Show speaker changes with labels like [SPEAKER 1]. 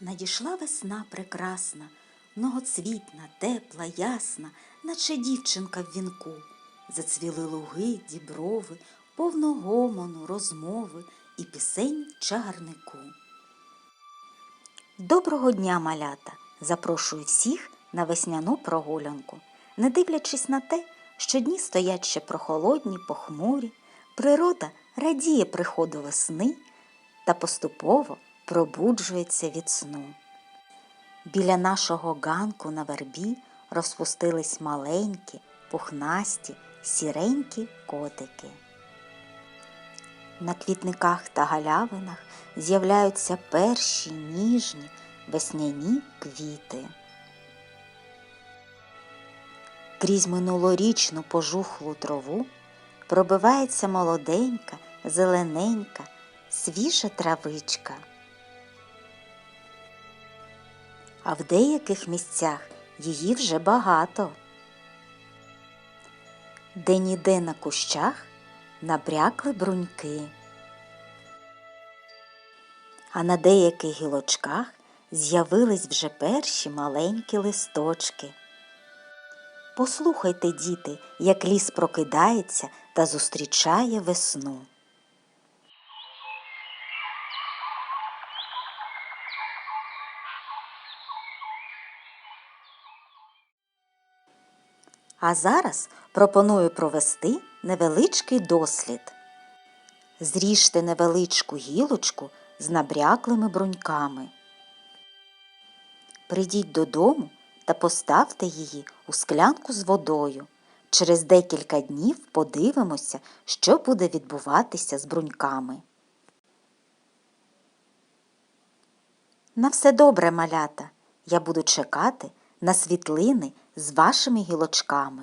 [SPEAKER 1] Надійшла весна прекрасна, многоцвітна, тепла, ясна, наче дівчинка в вінку. Зацвіли луги, діброви, повно гомону, розмови і пісень чагарнику. Доброго дня, малята! Запрошую всіх на весняну прогулянку. Не дивлячись на те, що дні стоять ще прохолодні, похмурі, природа радіє приходу весни та поступово пробуджується від сну. Біля нашого ганку на вербі розпустились маленькі, пухнасті, сіренькі котики. На квітниках та галявинах з'являються перші ніжні весняні квіти. Крізь минулорічну пожухлу траву пробивається молоденька, зелененька, свіжа травичка. А в деяких місцях її вже багато. Де-ніде на кущах набрякли бруньки, а на деяких гілочках з'явились вже перші маленькі листочки. Послухайте, діти, як ліс прокидається та зустрічає весну. А зараз пропоную провести невеличкий дослід. Зріжте невеличку гілочку з набряклими бруньками. Прийдіть додому та поставте її у склянку з водою. Через декілька днів подивимося, що буде відбуватися з бруньками. На все добре, малята. Я буду чекати на світлини з вашими гілочками.